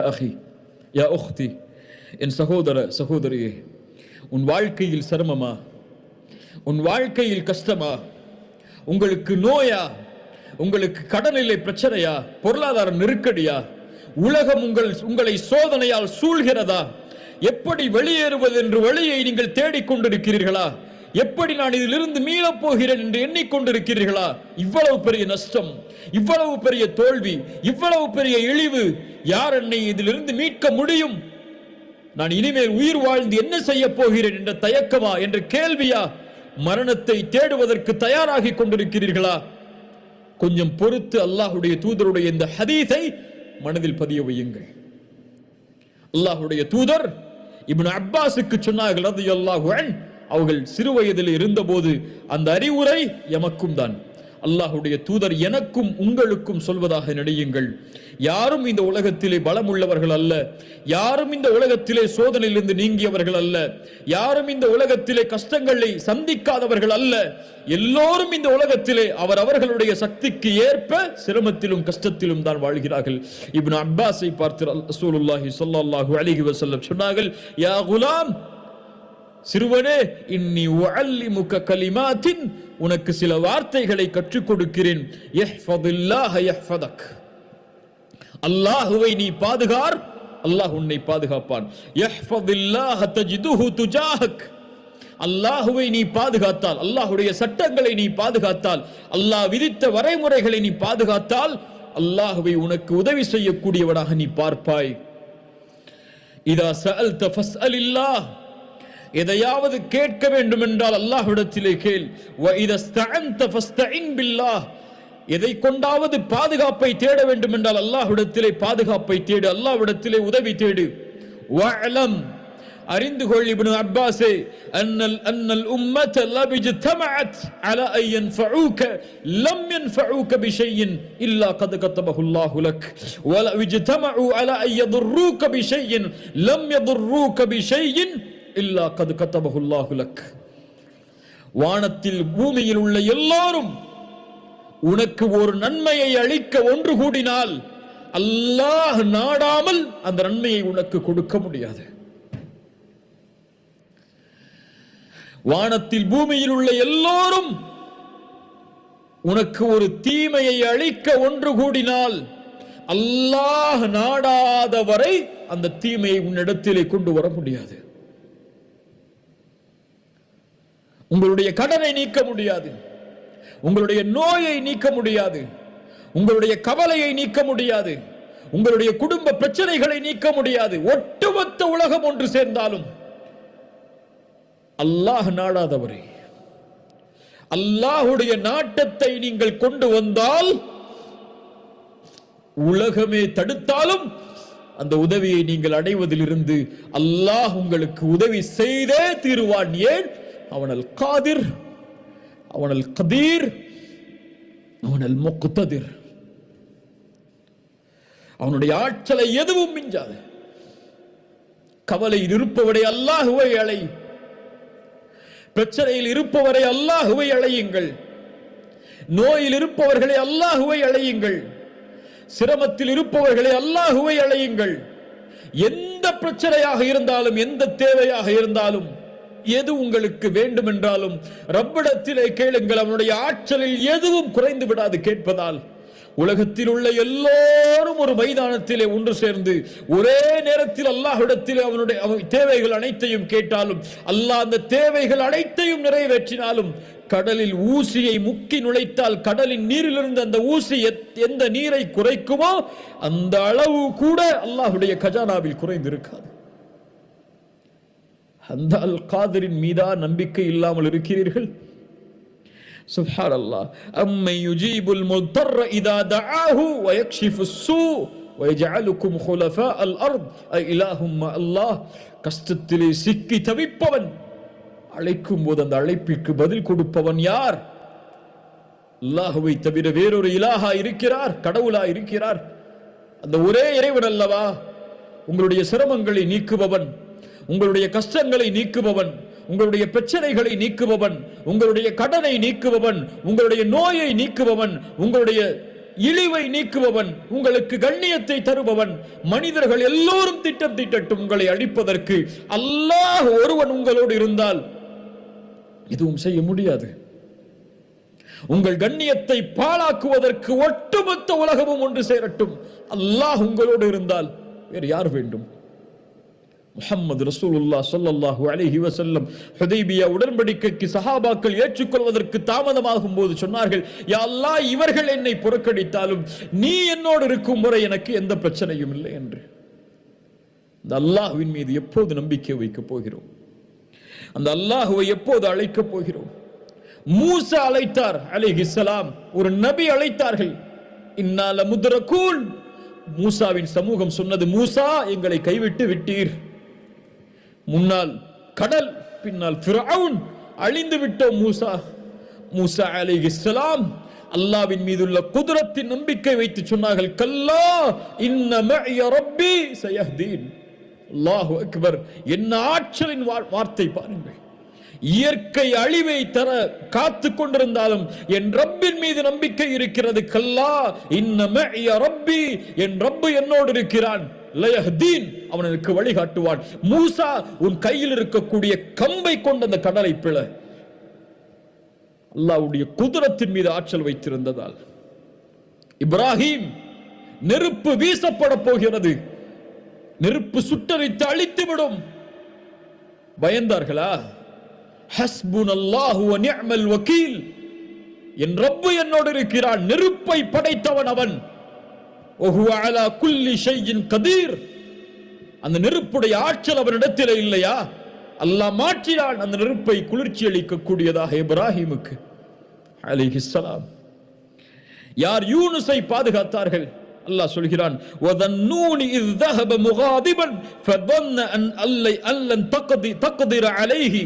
அஹி யா ஒஹ்தி என் சகோதர சகோதரியே உன் வாழ்க்கையில் சிரமமா? உன் வாழ்க்கையில் கஷ்டமா? உங்களுக்கு நோயா? உங்களுக்கு கடனிலை பிரச்சனையா? பொருளாதார நெருக்கடியா? உலகம் உங்கள் உங்களை சோதனையால் சூழ்கிறதா? எப்படி வெளியேறுவது என்று வழியை நீங்கள் தேடிக்கொண்டிருக்கிறீர்களா? எப்படி நான் இதிலிருந்து மீளப் போகிறேன் என்று எண்ணிக்கொண்டிருக்கிறீர்களா? இவ்வளவு பெரிய நஷ்டம் இவ்வளவு பெரிய தோல்வி இவ்வளவு பெரிய இழிவு யார் என்னை இதிலிருந்து மீட்க முடியும்? நான் இனிமேல் உயிர் வாழ்ந்து என்ன செய்ய போகிறேன் என்ற தயக்கமா என்ற கேள்வியா மரணத்தை தேடுவதற்கு தயாராகி கொண்டிருக்கிறீர்களா? கொஞ்சம் பொறுத்து அல்லாஹுடைய தூதருடைய இந்த ஹதீஸை மனதில் பதிய வையுங்கள். அல்லாஹுடைய தூதர் இப்னு அப்பாஸுக்கு சொன்னார்கள் அது அன்ஹு அவர்கள் சிறு வயதில் இருந்தபோது அந்த அறிவுரை எமக்கும் தான். அல்லாஹுடைய தூதர் எனக்கும் உங்களுக்கும் சொல்வதாக நினையுங்கள். யாரும் இந்த உலகத்திலே பலம் உள்ளவர்கள் அல்ல. யாரும் இந்த உலகத்திலே சோதனையிலிருந்து நீங்கியவர்கள் அல்ல. யாரும் இந்த உலகத்திலே கஷ்டங்களை சந்திக்காதவர்கள் அல்ல. எல்லோரும் இந்த உலகத்திலே அவர் அவர்களுடைய சக்திக்கு ஏற்ப சிரமத்திலும் கஷ்டத்திலும் தான் வாழ்கிறார்கள். இப்னு அப்பாஸை பார்த்து ரசூலுல்லாஹி ஸல்லல்லாஹு அலைஹி வஸல்லம் சொன்னார்கள் யா குலாம் சிறுவனே இன்னி உஅல்லிமுக கலிமாத்தின் உனக்கு சில வார்த்தைகளை கற்றுக் கொடுக்கிறேன் அல்லாஹுவை நீ பாதுகார் அல்லாஹ் உன்னை பாதுகாப்பான். துஜாஹக். அல்லாஹுவை நீ பாதுகாத்தால் அல்லாஹுடைய சட்டங்களை நீ பாதுகாத்தால் அல்லாஹ் விதித்த வரைமுறைகளை நீ பாதுகாத்தால் அல்லாஹுவை உனக்கு உதவி செய்யக்கூடியவனாக நீ பார்ப்பாய். இதா சஅல்த ஃபஸ்அலில்லாஹ். எதையாவது கேட்க வேண்டும் என்றால் அல்லாஹ்விடத்திலே கேள். எதை கொண்டாவது பாதுகாப்பை தேட வேண்டும் என்றால் அல்லாஹ்விடத்திலே பாதுகாப்பை தேடு. அல்லாஹ்விடத்திலே உதவி தேடு. வஅலம். அறிந்து கொள் இப்னு அப்பாஸே. அன்னல் அன்னல் உம்மத் லபி ஜதமஅத் அலா அன் யன்ஃபஉக லம் யன்ஃபஉக பிஷையின் இல்லா கத் கத்தபஹு அல்லாஹு லக். வலா விஜதமஉ அலா அன் யதுர்ரூக பிஷையின் லம் யதுர்ரூக பிஷையின் இல்லா கது கத்தபகுல்லாஹுலக் வானத்தில் பூமியில் உள்ள எல்லாரும் உனக்கு ஒரு நன்மையை அளிக்க ஒன்று கூடினால் அல்லாஹ் நாடாமல் அந்த நன்மையை உனக்கு கொடுக்க முடியாது. வானத்தில் பூமியில் உள்ள எல்லோரும் உனக்கு ஒரு தீமையை அழிக்க ஒன்று கூடினால் அல்லாஹ் நாடாத வரை அந்த தீமையை உன்னிடத்திலே கொண்டு வர முடியாது. உங்களுடைய கடனை நீக்க முடியாது. உங்களுடைய நோயை நீக்க முடியாது. உங்களுடைய கவலையை நீக்க முடியாது. உங்களுடைய குடும்ப பிரச்சனைகளை நீக்க முடியாது. ஒட்டுமொத்த உலகம் ஒன்று சேர்ந்தாலும் அல்லாஹ் நாடாதவரே. அல்லாஹுடைய நாட்டத்தை நீங்கள் கொண்டு வந்தால் உலகமே தடுத்தாலும் அந்த உதவியை நீங்கள் அடைவதிலிருந்து அல்லாஹ் உங்களுக்கு உதவி செய்தே தீருவான். ஏன்? அவனல் காதிர் அவனல் கதீர் அவனல் முக்குத்ததிர் அவனுடைய ஆற்றலை எதுவும் மிஞ்சாது. கவலையில் இருப்பவரை அல்லாஹுவை அலை பிரச்சனையில் இருப்பவரை அல்லாஹுவை அழையுங்கள் நோயில் இருப்பவர்களை அல்லாஹுவை அழையுங்கள் சிரமத்தில் இருப்பவர்களை அல்லாஹுவை அழையுங்கள் எந்த பிரச்சனையாக இருந்தாலும் எந்த தேவையாக இருந்தாலும் எது உங்களுக்கு வேண்டும் என்றாலும் ரப்பிடத்திலே கேளுங்கள் அவனுடைய ஆற்றலில் எதுவும் குறைந்து விடாது கேட்பதால். உலகத்தில் உள்ள எல்லோரும் ஒரு மைதானத்திலே ஒன்று சேர்ந்து ஒரே நேரத்தில் அல்லாஹிடத்தில் அவனுடைய தேவைகள் அனைத்தையும் கேட்டாலும் அல்லாஹ் அந்த தேவைகள் அனைத்தையும் நிறைவேற்றினாலும் கடலில் ஊசியை முக்கி நுழைத்தால் கடலின் நீரிலிருந்து அந்த ஊசி எத்- எந்த நீரை குறைக்குமோ அந்த அளவு கூட அல்லாஹுடைய கஜானாவில் குறைந்திருக்காது. அந்த அல் காதரின் மீதா நம்பிக்கை இல்லாமல் இருக்கிறீர்கள்? சுஹார் அல்லாஹ் அம்மை யுஜீபுல் முத்தர்ர இதா தஆஹு வயக்ஷிஃபு ஸூ வயஜஅலுக்கும் ஹுலஃபா அல் அர்த். அ இலாஹும் அல்லாஹ். கஷ்டத்திலே சிக்கி தவிப்பவன். அழைக்கும் போது அந்த அழைப்பிற்கு பதில் கொடுப்பவன் யார்? அல்லாஹுவை தவிர வேறொரு இலாஹா இருக்கிறார் கடவுளா இருக்கிறார். அந்த ஒரே இறைவன் அல்லவா? உங்களுடைய சிரமங்களை நீக்குபவன். உங்களுடைய கஷ்டங்களை நீக்குபவன் உங்களுடைய பிரச்சனைகளை நீக்குபவன் உங்களுடைய கடனை நீக்குபவன் உங்களுடைய நோயை நீக்குபவன் உங்களுடைய இழிவை நீக்குபவன் உங்களுக்கு கண்ணியத்தை தருபவன் மனிதர்கள் எல்லோரும் திட்டம் திட்டட்டும் உங்களை அழிப்பதற்கு அல்லாஹ் ஒருவன் உங்களோடு இருந்தால் எதுவும் செய்ய முடியாது. உங்கள் கண்ணியத்தை பாழாக்குவதற்கு ஒட்டுமொத்த உலகமும் ஒன்று சேரட்டும். அல்லாஹ் உங்களோடு இருந்தால் வேறு யார் வேண்டும்? முஹம்மது ரசூலுல்லா சொல்லல்லாஹு அலஹி வசல்லம் ஹுதைபியா உடன்படிக்கைக்கு சஹாபாக்கள் ஏற்றுக்கொள்வதற்கு தாமதமாகும் போது சொன்னார்கள் யாழ்லா அல்லாஹ் இவர்கள் என்னை புறக்கணித்தாலும் நீ என்னோடு இருக்கும் முறை எனக்கு எந்த பிரச்சனையும் இல்லை என்று. அந்த அல்லாஹ்வின் மீது எப்போது நம்பிக்கை வைக்கப் போகிறோம்? அந்த அல்லாஹுவை எப்போது அழைக்கப் போகிறோம்? மூசா அழைத்தார் அலைஹிஸ்ஸலாம் ஒரு நபி அழைத்தார்கள். இன்னால முத்ரகூன். மூசாவின் சமூகம் சொன்னது மூசா எங்களை கைவிட்டு விட்டீர். முன்னால் கடல் பின்னால் ஃபிரவுன். அழிந்து விட்டோம் மூசா. மூசா அலைஹிஸ்ஸலாம் அல்லாவின் மீதுள்ள குதிரத்தின் நம்பிக்கை வைத்து சொன்னார்கள் கல்லா இன்ன மஇய ரப்பி சயஹ்தீன். அல்லாஹு அக்பர் என்ன ஆற்றலின் வார்த்தை பாருங்கள். இயற்கை அழிவை தர காத்து கொண்டிருந்தாலும் என் ரப்பின் மீது நம்பிக்கை இருக்கிறது கல்லா இன்ன ரப்பி. என் ரப்பு என்னோடு இருக்கிறான். லயஹ்தீன் அவன் எனக்கு வழிகாட்டுவான். மூசா உன் கையில் இருக்கக்கூடிய கம்பை கொண்ட அந்த கடலை பிள அல்லாவுடைய குதிரத்தின் மீது ஆற்றல் வைத்திருந்ததால். இப்ராஹிம் நெருப்பு வீசப்பட போகிறது. நெருப்பு சுட்டரித்து அழித்துவிடும். பயந்தார்களா? ஹஸ்புன் அல்லாஹு நிஅமல் வக்கீல். என் ரப்பு என்னோடு இருக்கிறான். நெருப்பை படைத்தவன் அவன் ஒஹுவ அலா குல்லி ஷையின் கதீர் அந்த நெருப்புடைய ஆற்றல் அவரிடத்தில் இல்லையா? அல்லாஹ் மாற்றினான். அந்த நெருப்பை குளிர்ச்சி அளிக்கக்கூடியதாக இப்ராஹிமுக்கு அலிஹிஸ்லாம் யார் யூனுஸை பாதுகாத்தார்கள்? அல்லாஹ் சொல்கிறான் வதன்னூனி இஸ் தஹப முகாதிபன் ஃபதன்ன அன் அல்லை அல்லன் தக்தி தக்திர அலைஹி.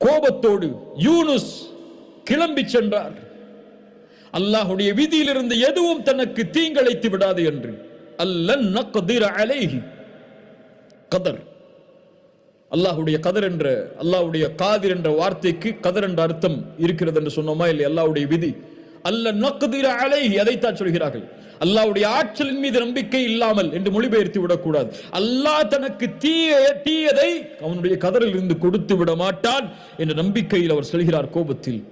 கோபத்தோடு யூனுஸ் கிளம்பி சென்றார். அல்லாஹுடைய விதியிலிருந்து எதுவும் தனக்கு தீங்கழைத்து விடாது என்று. அல்லன் நக்திர கதர். அல்லாஹுடைய கதர் என்ற அல்லாஹுடைய காதிர் என்ற வார்த்தைக்கு கதர் என்ற அர்த்தம் இருக்கிறது என்று சொன்னோமா இல்லை அல்லாஹுடைய விதி. அல்ல நக்திர அலைஹி அதைத்தான் சொல்கிறார்கள். அல்லாவுடைய ஆற்றலின் மீது நம்பிக்கை இல்லாமல் என்று மொழிபெயர்த்து விடக்கூடாது. அல்லாஹ் தனக்கு தீய தீயதை அவனுடைய கதரில் இருந்து கொடுத்து விட மாட்டான் என்ற நம்பிக்கையில் அவர் சொல்கிறார் கோபத்தில்.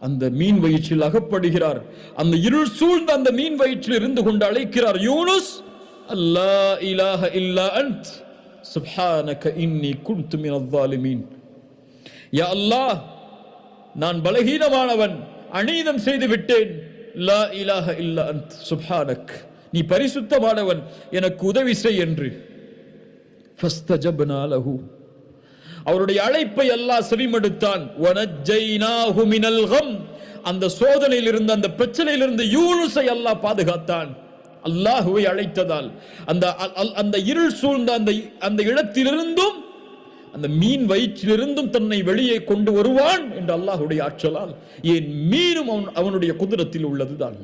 அந்த மீன் வயிற்றில் அகப்படுகிறார். அந்த இருள் சூழ்ந்த அந்த மீன் வயிற்றில் இருந்து கொண்டு அழைக்கிறார். யூனுஸ் அல்லா இலாஹ இல்லா அன்த். சுப்ஹானக இன்னி குன்து மினல் மீன் யா அல்லாஹ் நான் பலகீனமானவன் அநீதம் செய்து விட்டேன். லா இலாஹ இல்லா அன்த். சுப்ஹானக் நீ பரிசுத்தமானவன் எனக்கு உதவி செய் என்று. ஃபஸ்தஜப்னா லஹு. அவருடைய அழைப்பை அல்லாஹ் செவிமடுத்தான். அந்த சோதனையிலிருந்து அந்த பிரச்சனையில் இருந்து யூனுஸை அல்லாஹ் பாதுகாத்தான். அல்லாஹுவை அழைத்ததால் அந்த அந்த இருள் சூழ்ந்த அந்த அந்த இடத்திலிருந்தும் அந்த மீன் வயிற்றிலிருந்தும் தன்னை வெளியே கொண்டு வருவான் என்று அல்லாஹுடைய ஆற்றலால். ஏன் மீனும் அவன் அவனுடைய குதிரத்தில் உள்ளதுதான்.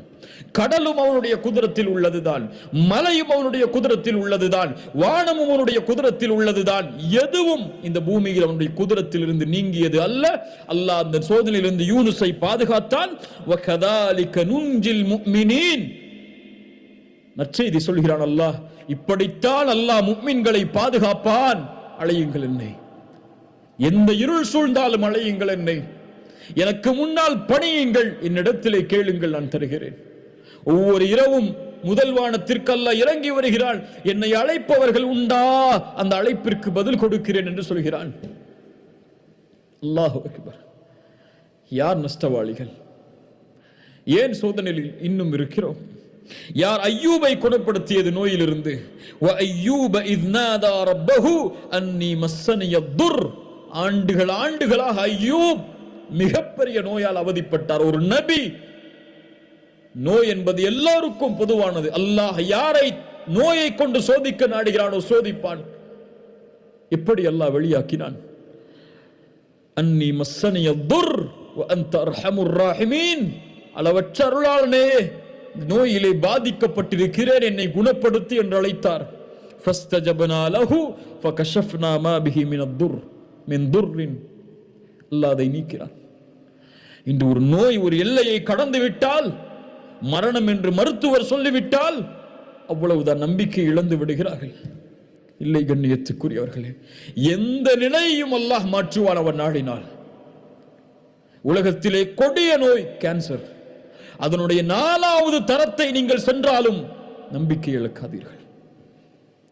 கடலும் அவனுடைய குதிரத்தில் உள்ளதுதான். மலையும் அவனுடைய குதிரத்தில் உள்ளதுதான். வானமும் அவனுடைய குதிரத்தில் உள்ளதுதான். எதுவும் இந்த பூமியில் அவனுடைய குதிரத்தில் இருந்து நீங்கியது அல்ல. அல்லாஹ் அந்த சோதனையிலிருந்து யூனுஸை பாதுகாத்தான். நற்செய்தி சொல்கிறான் அல்லாஹ். இப்படித்தான் அல்லாஹ் முக்மின்களை பாதுகாப்பான். அழையுங்கள் என்னை. எந்த இருள் சூழ்ந்தாலும் அழையுங்கள் என்னை. எனக்கு முன்னால் பணியுங்கள் என்னிடத்திலே கேளுங்கள் நான் தருகிறேன். ஒவ்வொரு இரவும் முதல் வானத்திற்கல்ல இறங்கி வருகிறாள். என்னை அழைப்பவர்கள் உண்டா? அந்த அழைப்பிற்கு பதில் கொடுக்கிறேன் என்று சொல்கிறான். அல்லாஹ் யார் நஷ்டவாளிகள்? ஏன் சோதனையில் இன்னும் இருக்கிறோம்? யார் ஐயூபை குணப்படுத்தியது நோயிலிருந்து? துர். ஆண்டுகள் ஆண்டுகளாக ஐயூப் மிகப்பெரிய நோயால் அவதிப்பட்டார். ஒரு நபி நோய் என்பது எல்லாருக்கும் பொதுவானது. அல்லாஹ் யாரை நோயை கொண்டு சோதிக்க நாடுகிறானோ சோதிப்பான். இப்படி அல்லாஹ் வெளியாக்கினான். அன்னி மஸ்ஸனிய துர் அன்த அர்ஹமுர் ராஹிமீன். அளவற்ற அருளாளனே நோயிலே பாதிக்கப்பட்டிருக்கிறேன் என்னை குணப்படுத்தி என்று அழைத்தார். துர் துர்ரின். அதை நீக்கிறான். இன்று ஒரு நோய் ஒரு எல்லையை கடந்து விட்டால் மரணம் என்று மருத்துவர் சொல்லிவிட்டால் அவ்வளவுதான் நம்பிக்கை இழந்து விடுகிறார்கள். இல்லை கண்ணியத்துக்குரியவர்களே எந்த நிலையையும் அல்லாஹ் மாற்றுவான் அவன் நாடினால். உலகத்திலே கொடிய நோய் கேன்சர். அதனுடைய நாலாவது தரத்தை நீங்கள் சென்றாலும் நம்பிக்கை இழக்காதீர்கள்.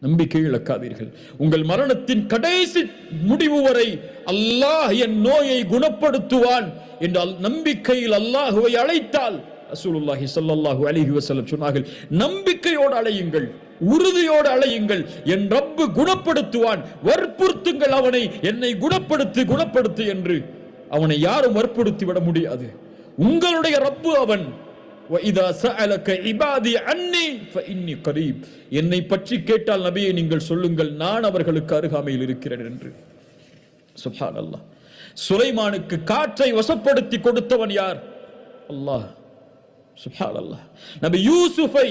நம்பிக்கை இழக்காதீர்கள். உங்கள் மரணத்தின் கடைசி முடிவு வரை அல்லாஹ் என் நோயை குணப்படுத்துவான் என்றால் நம்பிக்கையில் அல்லாஹுவை அழைத்தால் ரசூலுல்லாஹி சல்லாஹூ அலிஹி வஸல்லம் சொன்னார்கள் நம்பிக்கையோடு அழையுங்கள் உறுதியோடு அழையுங்கள் என் ரப்பு குணப்படுத்துவான் வற்புறுத்துங்கள் அவனை என்னை குணப்படுத்து குணப்படுத்து என்று அவனை யாரும் வற்புறுத்தி விட முடியாது. உங்களுடைய ரப்பு அவன். என்னை பற்றி கேட்டால் நபியை நீங்கள் சொல்லுங்கள் நான் அவர்களுக்கு அருகாமையில் இருக்கிறேன் என்று. சுபான் அல்லா சுலைமானுக்கு காற்றை வசப்படுத்தி கொடுத்தவன் யார்? அல்லாஹ். சுபான் அல்லாஹ் நபி யூசுஃபை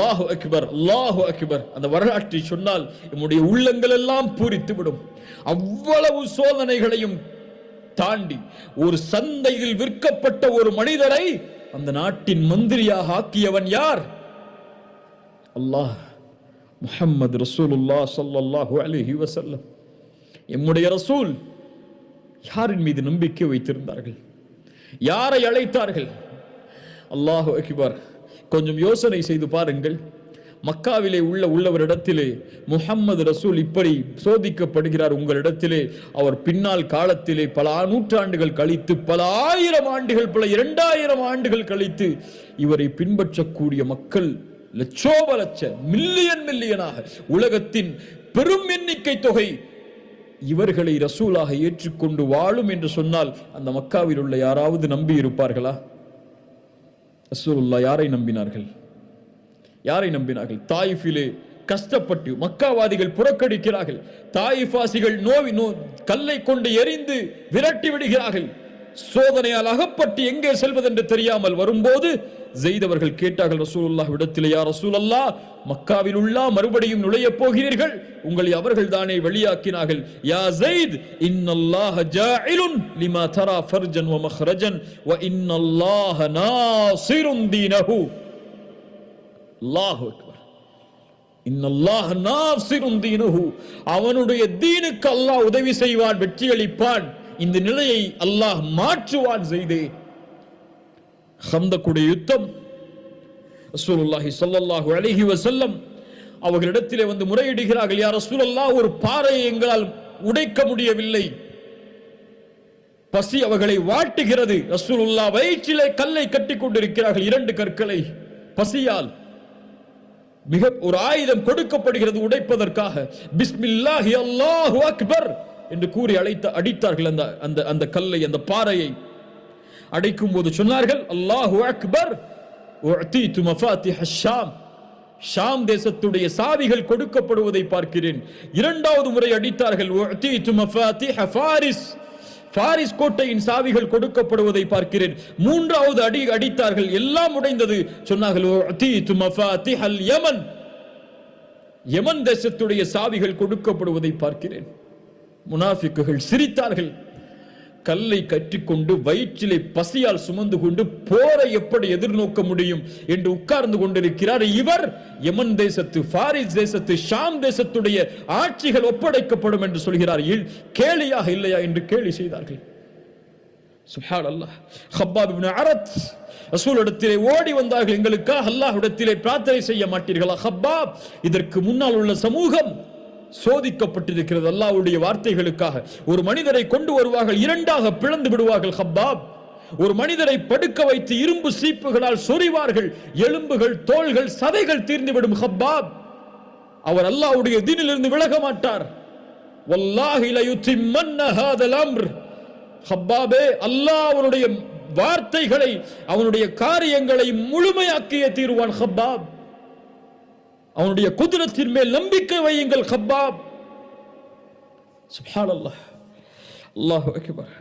லாஹு அக்பர் லாஹு அக்பர். அந்த வரலாற்றை சொன்னால் நம்முடைய உள்ளங்கள் எல்லாம் பூரித்து விடும். அவ்வளவு சோதனைகளையும் தாண்டி ஒரு சந்தையில் விற்கப்பட்ட ஒரு மனிதரை அந்த நாட்டின் மந்திரியாக ஆக்கியவன் யார்? அல்லாஹ் முஹம்மது ரசூலுல்லா சல்லாஹூ அலைஹி வசல்லம் எம்முடைய ரசூல் யாரின் மீது நம்பிக்கை வைத்திருந்தார்கள்? யாரை அழைத்தார்கள்? அல்லாஹு அகிபார். கொஞ்சம் யோசனை செய்து பாருங்கள். மக்காவிலே உள்ள உள்ளவரிடத்திலே முகம்மது ரசூல் இப்படி சோதிக்கப்படுகிறார் உங்களிடத்திலே. அவர் பின்னால் காலத்திலே பல நூற்றாண்டுகள் கழித்து பல ஆயிரம் ஆண்டுகள் பல இரண்டாயிரம் ஆண்டுகள் கழித்து இவரை பின்பற்றக்கூடிய மக்கள் லட்சோப லட்ச மில்லியன் மில்லியனாக உலகத்தின் பெரும் எண்ணிக்கை தொகை இவர்களை ரசூலாக ஏற்றுக்கொண்டு வாழும் என்று சொன்னால் அந்த மக்காவில் உள்ள யாராவது நம்பி இருப்பார்களா ரசூலுல்லா யாரை நம்பினார்கள்? யாரை நம்பினார்கள்? தாயிஃபிலே கஷ்டப்பட்டு மக்காவாதிகள் புறக்கணிக்கிறார்கள். தாயிஃபாசிகள் நோவி நோ கல்லை கொண்டு எரிந்து விரட்டி விடுகிறார்கள். சோதனையால் அகப்பட்டு எங்கே செல்வதென்று தெரியாமல் வரும்போது ஜெய்தவர்கள் கேட்டார்கள் ரசூலுல்லா விடத்தில் யார் ரசூலல்லா மக்காவில் உள்ளா மறுபடியும் நுழைய போகிறீர்கள். உங்களை அவர்கள் தானே வெளியாக்கினார்கள். யா ஜெயித் இன்னல்லாஹ ஜாயிலுன் லிமா தரா ஃபர்ஜன் வ மஹ்ரஜன் வ இன்னல்லாஹ நாசிருன் தீனஹு. அல்லாஹு அக்பர். இன்னல்லாஹ் நாசிருன் தீனஹு. அவனுடைய தீனுக்கு அல்லாஹ் உதவி செய்வான் வெற்றி அளிப்பான். இந்த நிலையை அல்லாஹ் மாற்றுவான் செய்தே. ஹந்தக்குடைய யுத்தம். ரசூலுல்லாஹி ஸல்லல்லாஹு அலைஹி வஸல்லம் அவர்களிடத்திலே வந்து முறையிடுகிறார்கள் யார் ரசூலல்லாஹ் ஒரு பாறையை எங்களால் உடைக்க முடியவில்லை. பசி அவர்களை வாட்டுகிறது. ரசூலுல்லாஹ் வயிற்றிலே கல்லை கட்டி கொண்டிருக்கிறார்கள் இரண்டு கற்களை. பசியால். மிக ஒரு ஆயுதம் கொடுக்கப்படுகிறது உடைப்பதற்காக. பிஸ்மில்லாஹி அல்லாஹு அக்பர் என்று கூறி அழைத்த அடித்தார்கள் அந்த அந்த அந்த கல்லை அந்த பாறையை. அடைக்கும் போது சொன்னார்கள் அல்லாஹு அக்பர் ஷாம். ஷாம் தேசத்துடைய சாவிகள் கொடுக்கப்படுவதை பார்க்கிறேன். இரண்டாவது முறை அடித்தார்கள் பாரிஸ் கோட்டையின் சாவிகள் கொடுக்கப்படுவதை பார்க்கிறேன். மூன்றாவது அடி அடித்தார்கள். எல்லாம் உடைந்தது. சொன்னார்கள் யமன். யமன் தேசத்துடைய சாவிகள் கொடுக்கப்படுவதை பார்க்கிறேன். முனாஃபிக்குகள் சிரித்தார்கள். கல்லை கற்றிக்கொண்டு வயிற்றிலே பசியால் சுமந்து கொண்டு போரை எப்படி எதிர்நோக்க முடியும் என்று உட்கார்ந்து கொண்டிருக்கிறார் இவர். யமன் தேசத்து பாரிஸ் தேசத்து ஷாம் தேசத்துடைய ஆட்சிகள் ஒப்படைக்கப்படும் என்று சொல்கிறார். கேலியாக இல்லையா என்று கேலி செய்தார்கள். சுப்ஹான் அல்லாஹ் ஹப்பாப் அரத் ரசூலிடத்திலே ஓடி வந்தார்கள். எங்களுக்காக அல்லாஹ்விடத்திலே பிரார்த்தனை செய்ய மாட்டீர்களா? ஹப்பாப் இதற்கு முன்னால் உள்ள சமூகம் சோதிக்கப்பட்டிருக்கிறது அல்லாவுடைய வார்த்தைகளுக்காக. ஒரு மனிதரை கொண்டு வருவார்கள் இரண்டாக பிளந்து விடுவார்கள் ஹப்பாப். ஒரு மனிதரை படுக்க வைத்து இரும்பு சீப்புகளால் சொறிவார்கள் எலும்புகள் தோள்கள் சதைகள் தீர்ந்துவிடும் ஹப்பாப். அவர் அல்லாவுடைய தீனிலிருந்து விலக மாட்டார். வல்லாஹி லயுத்திம்மன்ன ஹப்பாபே அல்லாஹ் அவனுடைய வார்த்தைகளை அவனுடைய காரியங்களை முழுமையாக்கிய தீருவான் ஹப்பாப். அவனுடைய குதிரத்தின் மேல் நம்பிக்கை வையுங்கள் ஹப்பாப் சுப்ஹானல்லாஹ். அல்லாஹ் அக்பர்.